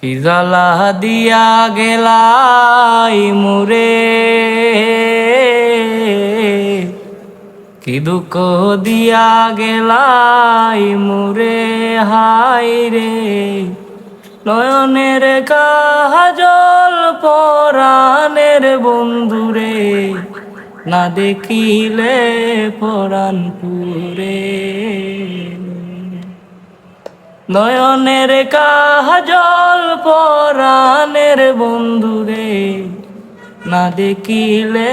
কি দিয়া গেলাই মুরে। কি দুঃখ দিয়া গেলাই মুরে হাই রে। নয়নের কাজল পরাণের বন্ধুরে, না দেখিলে পরাণ পুরে। নয়নের কাজল পরাণের বন্ধুরে না দেখিলে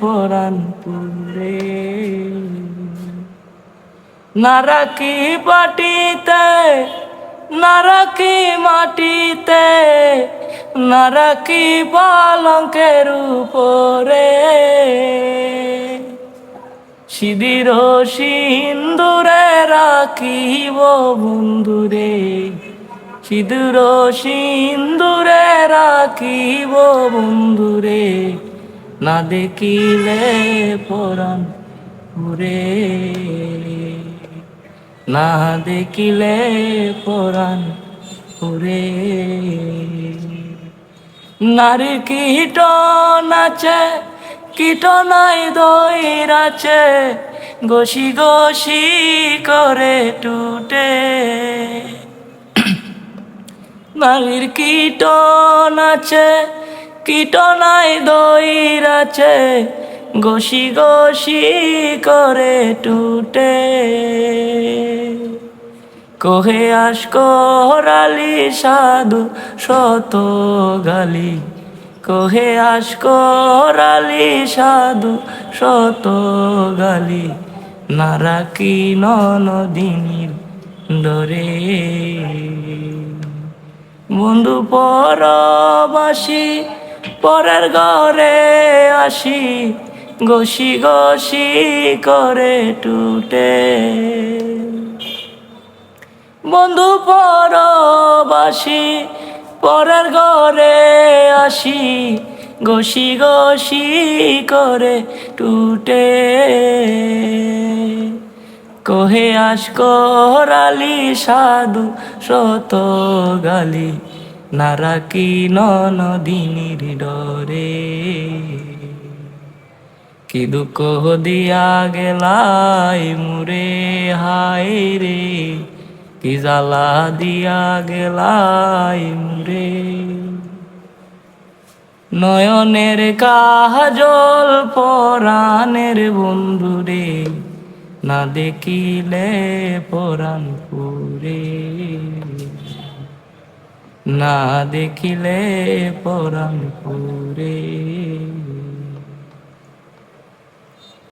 পরাণ পুরে। না রাখি পাটিতে, না রাখি মাটিতে, না রাখি পালঙ্কের উপরে। সিদির সিন্দুরে রাখিব বন্ধুরে সিঁদুর সিন্দুরে রাখিব বন্ধুরে, না দেখিলে পরাণ পুরে না দেখিলে পরাণ পুরে নারী কীট নাচে, কীট নাই দইরাছে গসি গসি করে টুটে। নারীর কীট আছে কীট নাই দইরাছে গসি গসি করে টুটে। কহে আস করালি সাধু শত গালি, কহে আস করালি সাধু শত গালি, নারাকি নদিনীর ডরে বন্ধু পরবাসী, পরের ঘরে আসি গসি গসি করে টুটে। বন্ধু পরবাসী, পরের ঘরে আসি গসি গসি করে টুটে। কহে আস করালি সাধু শত গালি। নারাকি নদিনীর ডরে? কি দুঃখ দিয়া গেলাই মুরে হাই রে? কি জ্বালা দিয়া গেলাই মুরে নয়নের কাজল পরাণের বন্ধুরে না দেখিলে পরাণ পুরে। না দেখিলে পরাণ পুরে।